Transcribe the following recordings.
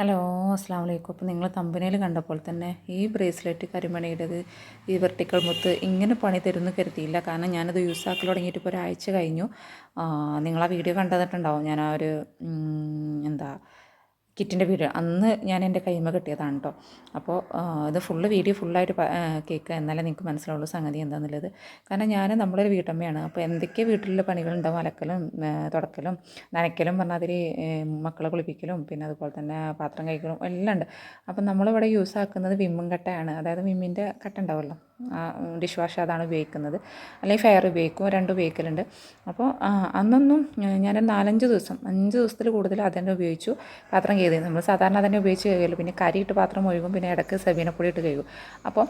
Hello അസ്സാം വലൈക്കും അപ്പോൾ നിങ്ങൾ തമ്പനയിൽ കണ്ടപ്പോൾ തന്നെ ഈ ബ്രേസ്ലെറ്റ് കരിമണിയുടേത് ഈ വെർട്ടിക്കൽ മുത്ത് ഇങ്ങനെ പണി തരുമെന്ന് കരുതിയില്ല. കാരണം ഞാനത് യൂസ് ആക്കി തുടങ്ങിയിട്ട് ഇപ്പോൾ ഒരാഴ്ച കഴിഞ്ഞു. നിങ്ങൾ ആ വീഡിയോ കണ്ടതിട്ടുണ്ടാവും ഞാൻ ആ ഒരു എന്താ കിറ്റിന്റെ വീഡിയോ. അന്ന് ഞാൻ എന്റെ കൈമ കിട്ടിയതാണ് കേട്ടോ അപ്പോൾ ഇത് ഫുള്ള് വീഡിയോ ഫുള്ളായിട്ട് കേൾക്കുക എന്നാലേ നിങ്ങൾക്ക് മനസ്സിലാവുള്ളൂ സംഗതി എന്താണെന്നുള്ളത് കാരണം ഞാൻ നമ്മളൊരു വീട്ടമ്മയാണ്. അപ്പോൾ എന്തൊക്കെ വീട്ടിലുള്ള പണികളുണ്ടാവും? അലക്കലും തുടക്കലും നനയ്ക്കലും പറഞ്ഞാൽ അതിൽ മക്കളെ കുളിപ്പിക്കലും പിന്നെ അതുപോലെ തന്നെ പാത്രം കഴിക്കലും എല്ലാം ഉണ്ട്. അപ്പം നമ്മളിവിടെ യൂസ് ആക്കുന്നത് വിമ്മും കട്ടയാണ്. അതായത് വിമ്മിന്റെ കട്ട ഉണ്ടാവുമല്ലോ? ഡിഷ് വാഷ് അതാണ് ഉപയോഗിക്കുന്നത്. അല്ലെങ്കിൽ ഫെയർ ഉപയോഗിക്കും രണ്ടും ഉപയോഗിക്കലുണ്ട്. അപ്പോൾ അന്നൊന്നും ഞാൻ നാലഞ്ച് ദിവസം അഞ്ച് ദിവസത്തിൽ കൂടുതൽ അതന്നെ ഉപയോഗിച്ചു പാത്രം കഴുകി നമ്മൾ സാധാരണ അതന്നെ ഉപയോഗിച്ച് കഴുകല്ലോ പിന്നെ കരിയിട്ട് പാത്രം ഒഴുകും പിന്നെ ഇടയ്ക്ക് സബീനപ്പൊടി ഇട്ട് കഴുകും. അപ്പോൾ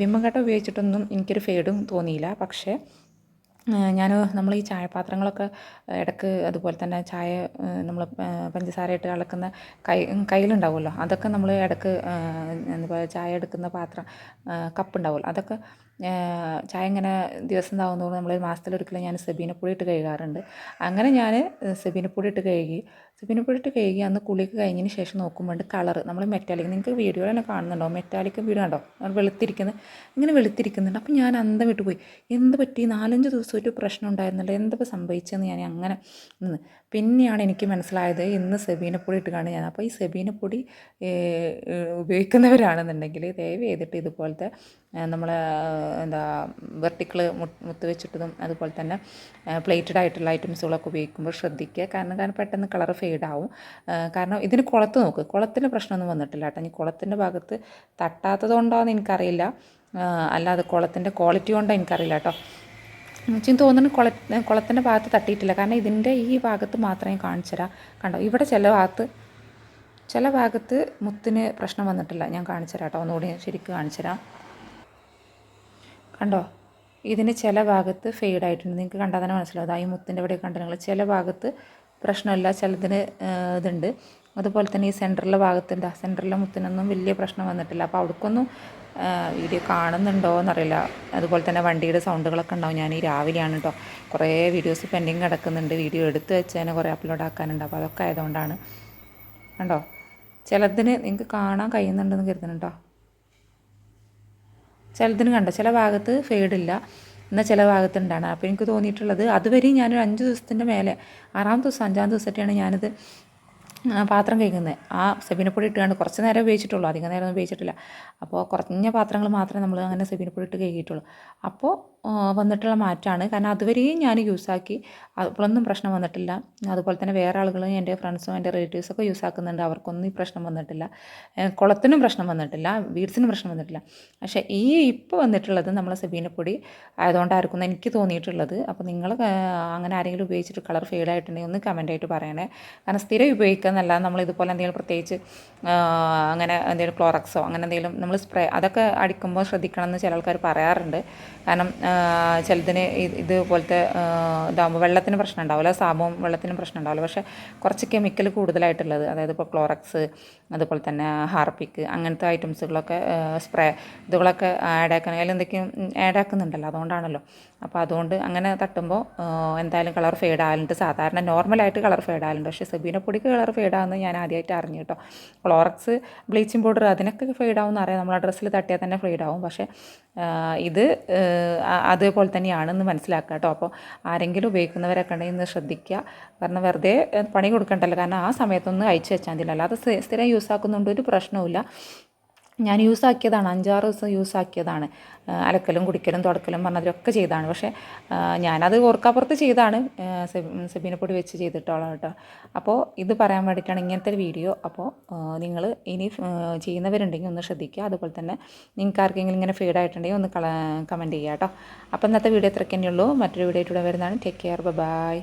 വിമ്മം കട്ട ഉപയോഗിച്ചിട്ടൊന്നും എനിക്കൊരു ഫേഡും തോന്നിയില്ല. പക്ഷേ ഞാൻ നമ്മൾ ഈ ചായപാത്രങ്ങളൊക്കെ ഇടയ്ക്ക് അതുപോലെ തന്നെ ചായ നമ്മൾ പഞ്ചസാര ഇട്ട് ഇളക്കുന്ന കൈ കയ്യിലുണ്ടാവുമല്ലോ? അതൊക്കെ നമ്മൾ ഇടയ്ക്ക് എന്താ ചായ എടുക്കുന്ന പാത്രം കപ്പ് ഉണ്ടാവുമല്ലോ അതൊക്കെ ചായ ഇങ്ങനെ ദിവസം ഇതാവുന്നതോറും നമ്മൾ മാസത്തിലൊരിക്കലും ഞാൻ സെബീനപ്പൊടി ഇട്ട് കഴുകാറുണ്ട്. അങ്ങനെ ഞാൻ സെബീനപ്പൊടി ഇട്ട് കഴുകി സെബീനപ്പൊടി ഇട്ട് കഴുകി അന്ന് കുളിയൊക്കെ കഴിഞ്ഞതിന് ശേഷം നോക്കുമ്പോൾ കളർ നമ്മൾ മെറ്റാലിക് നിങ്ങൾക്ക് വീഡിയോ തന്നെ കാണുന്നുണ്ടോ? മെറ്റാലിക് വീഡിയോ ഉണ്ടോ വെളുത്തിരിക്കുന്നത് ഇങ്ങനെ വെളുത്തിരിക്കുന്നുണ്ട്. അപ്പോൾ ഞാൻ അന്തം വിട്ടു പോയി എന്ത് പറ്റി? നാലഞ്ച് ദിവസമായിട്ട് പ്രശ്നം ഉണ്ടായിരുന്നില്ല. എന്തപ്പോൾ സംഭവിച്ചതെന്ന് ഞാൻ അങ്ങനെ നിന്ന്. പിന്നെയാണ് എനിക്ക് മനസ്സിലായത് ഇന്ന് സെബീനപ്പൊടി ഇട്ടുകയാണ് ഞാൻ. അപ്പോൾ ഈ സെബീനപ്പൊടി ഉപയോഗിക്കുന്നവരാണെന്നുണ്ടെങ്കിൽ ദയവ് ചെയ്തിട്ട് ഇതുപോലത്തെ നമ്മൾ എന്താ വെർട്ടിക്കിൾ മുത്ത് വെച്ചിട്ടതും അതുപോലെ തന്നെ പ്ലേറ്റഡ് ആയിട്ടുള്ള ഐറ്റംസുകളൊക്കെ ഉപയോഗിക്കുമ്പോൾ ശ്രദ്ധിക്കുക. കാരണം കാരണം പെട്ടെന്ന് കളർ ഫെയ്ഡാവും കാരണം ഇതിന് കുളത്ത് നോക്ക്. കുളത്തിന്റെ പ്രശ്നമൊന്നും വന്നിട്ടില്ല കേട്ടോ. ഇനി കുളത്തിന്റെ ഭാഗത്ത് തട്ടാത്തത് എന്ന് എനിക്കറിയില്ല. അല്ലാതെ കുളത്തിന്റെ ക്വാളിറ്റി കൊണ്ടോ എനിക്കറിയില്ല കേട്ടോ. എനിക്ക് തോന്നുന്നു കുള കുളത്തിന്റെ ഭാഗത്ത് തട്ടിയിട്ടില്ല. കാരണം ഇതിന്റെ ഈ ഭാഗത്ത് മാത്രമേ കാണിച്ചു തരാം കണ്ടോ? ഇവിടെ ചില ഭാഗത്ത് ചില ഭാഗത്ത് മുത്തിന് പ്രശ്നം വന്നിട്ടില്ല. ഞാൻ കാണിച്ചു തരാം കേട്ടോ ഒന്നുകൂടി ശരിക്കും കാണിച്ചു തരാം കണ്ടോ? ഇതിന് ചില ഭാഗത്ത് ഫെയ്ഡ് ആയിട്ടുണ്ട്. നിങ്ങൾക്ക് കണ്ടാൽ തന്നെ മനസ്സിലാവും. അതായത് മുത്തിന്റെ ഇവിടെ കണ്ടിട്ടുണ്ടെങ്കിൽ ചില ഭാഗത്ത് പ്രശ്നമില്ല. ചിലതിന് ഇതുണ്ട്. അതുപോലെ തന്നെ ഈ സെന്ററിലെ ഭാഗത്ത് എന്താ സെന്ററിലെ മുത്തിനൊന്നും വലിയ പ്രശ്നം വന്നിട്ടില്ല. അപ്പോൾ അവിടേക്കൊന്നും വീഡിയോ കാണുന്നുണ്ടോ എന്നറിയില്ല. അതുപോലെ തന്നെ വണ്ടിയുടെ സൗണ്ടുകളൊക്കെ ഉണ്ടാവും. ഞാൻ ഈ രാവിലെയാണ് കേട്ടോ കുറേ വീഡിയോസ് പെൻഡിങ് കിടക്കുന്നുണ്ട്. വീഡിയോ എടുത്ത് വെച്ച് തന്നെ കുറേ അപ്ലോഡ് ആക്കാനുണ്ട്. അപ്പോൾ അതൊക്കെ ആയതുകൊണ്ടാണ്. കണ്ടോ? ചിലതിന് നിങ്ങൾക്ക് കാണാൻ കഴിയുന്നുണ്ടെന്ന് കരുതുന്നുണ്ടോ ചിലതിന് കണ്ടോ? ചില ഭാഗത്ത് ഫെയ്ഡില്ല എന്നാൽ ചില ഭാഗത്ത് ഉണ്ടാണ്. അപ്പോൾ എനിക്ക് തോന്നിയിട്ടുള്ളത് അതുവരെയും ഞാനൊരു അഞ്ച് ദിവസത്തിന്റെ മേലെ ആറാം ദിവസം അഞ്ചാം ദിവസമായിട്ടാണ് ഞാനിത് പാത്രം കഴിക്കുന്നത് ആ സെബിനപ്പൊടി ഇട്ടുകൊണ്ട് കുറച്ച് നേരം ഉപയോഗിച്ചിട്ടുള്ളൂ. അധികം നേരം ഒന്നും ഉപയോഗിച്ചിട്ടില്ല. അപ്പോൾ കുറഞ്ഞ പാത്രങ്ങൾ മാത്രമേ നമ്മൾ അങ്ങനെ സെബിനപ്പൊടി ഇട്ട് കഴുകിയിട്ടുള്ളൂ. അപ്പോൾ വന്നിട്ടുള്ള മാറ്റമാണ് കാരണം അതുവരെയും ഞാൻ യൂസാക്കി. അപ്പോഴൊന്നും പ്രശ്നം വന്നിട്ടില്ല. അതുപോലെ തന്നെ വേറെ ആളുകളും എന്റെ ഫ്രണ്ട്സും എന്റെ റിലേറ്റീവ്സൊക്കെ യൂസ് ആക്കുന്നുണ്ട് അവർക്കൊന്നും ഈ പ്രശ്നം വന്നിട്ടില്ല. കുളത്തിനും പ്രശ്നം വന്നിട്ടില്ല. വീഡ്സിനും പ്രശ്നം വന്നിട്ടില്ല. പക്ഷേ ഈ ഇപ്പോൾ വന്നിട്ടുള്ളത് നമ്മളെ സെബീനപ്പൊടി ആയതുകൊണ്ടായിരിക്കും എനിക്ക് തോന്നിയിട്ടുള്ളത്. അപ്പോൾ നിങ്ങൾ അങ്ങനെ ആരെങ്കിലും ഉപയോഗിച്ചിട്ട് കളർ ഫെയ്ഡ് ആയിട്ടുണ്ടെങ്കിൽ ഒന്ന് കമന്റ് ആയിട്ട് പറയണേ. കാരണം സ്ഥിരം ഉപയോഗിക്കുന്നല്ല നമ്മൾ ഇതുപോലെ എന്തെങ്കിലും പ്രത്യേകിച്ച് അങ്ങനെ എന്തെങ്കിലും ക്ലോറക്സോ അങ്ങനെ എന്തെങ്കിലും നമ്മൾ സ്പ്രേ അതൊക്കെ അടിക്കുമ്പോൾ ശ്രദ്ധിക്കണം എന്ന് ചില ആൾക്കാർ പറയാറുണ്ട്. കാരണം ചിലതിന് ഇതുപോലത്തെ ഇതാകുമ്പോൾ വെള്ളത്തിന് പ്രശ്നം ഉണ്ടാവില്ല സാബവും വെള്ളത്തിനും പ്രശ്നം ഉണ്ടാവില്ല. പക്ഷേ കുറച്ച് കെമിക്കൽ കൂടുതലായിട്ടുള്ളത് അതായത് ഇപ്പോൾ ക്ലോറക്സ് അതുപോലെ തന്നെ ഹാർപ്പിക്ക് അങ്ങനത്തെ ഐറ്റംസുകളൊക്കെ സ്പ്രേ ഇതുകളൊക്കെ ആഡ് ആക്കാൻ അതിൽ എന്തൊക്കെയും ആഡ് ആക്കുന്നുണ്ടല്ലോ അതുകൊണ്ടാണല്ലോ. അപ്പോൾ അതുകൊണ്ട് അങ്ങനെ തട്ടുമ്പോൾ എന്തായാലും കളർ ഫെയ്ഡ് ആകലുണ്ട്. സാധാരണ നോർമലായിട്ട് കളർ ഫെയ്ഡ് ആകലുണ്ട്. പക്ഷേ സെബീനപ്പൊടിക്ക് കളർ ഫെയ്ഡ് ആകുന്നത് ഞാൻ ആദ്യമായിട്ട് അറിഞ്ഞു കേട്ടോ ക്ലോറക്സ് ബ്ലീച്ചിങ് പൗഡർ അതിനൊക്കെ ഫെയ്ഡാവും എന്ന് എന്നറിയാം. നമ്മൾ ആ ഡ്രസ്സിൽ തട്ടിയാൽ തന്നെ ഫെയ്ഡാവും പക്ഷേ ഇത് അതേപോലെ തന്നെയാണെന്ന് മനസ്സിലാക്കുക കേട്ടോ. അപ്പോൾ ആരെങ്കിലും ഉപയോഗിക്കുന്നവരൊക്കെ ഉണ്ടെങ്കിൽ ഇന്ന് ശ്രദ്ധിക്കുക. കാരണം വെറുതെ പണി കൊടുക്കണ്ടല്ലോ. കാരണം ആ സമയത്തൊന്ന് അയച്ചു വെച്ചാൽ മതിയല്ലോ അല്ലാതെ സ്ഥി- സ്ഥിരം യൂസ് ആക്കുന്നുണ്ട് ഒരു പ്രശ്നവുമില്ല. ഞാൻ യൂസ് ആക്കിയതാണ് അഞ്ചാറ് ദിവസം യൂസ് ആക്കിയതാണ് അലക്കലും കുടിക്കലും തുടക്കലും പറഞ്ഞതിലൊക്കെ ചെയ്തതാണ്. പക്ഷേ ഞാനത് ഓർക്കാപ്പുറത്ത് ചെയ്താണ് സെബീനപ്പൊടി വെച്ച് ചെയ്തിട്ടോളാം കേട്ടോ. അപ്പോൾ ഇത് പറയാൻ വേണ്ടിയിട്ടാണ് ഇങ്ങനത്തെ ഒരു വീഡിയോ. അപ്പോൾ നിങ്ങൾ ഇനി ചെയ്യുന്നവരുണ്ടെങ്കിൽ ഒന്ന് ശ്രദ്ധിക്കുക. അതുപോലെ തന്നെ നിങ്ങൾക്ക് ആർക്കെങ്കിലും ഇങ്ങനെ ഫീഡ് ആയിട്ടുണ്ടെങ്കിൽ ഒന്ന് കമന്റ് ചെയ്യുക കേട്ടോ. അപ്പോൾ ഇന്നത്തെ വീഡിയോ ഇത്രയ്ക്ക് തന്നെയുള്ളൂ. മറ്റൊരു വീഡിയോ ആയിട്ട് വരുന്നതാണ്. Take care bye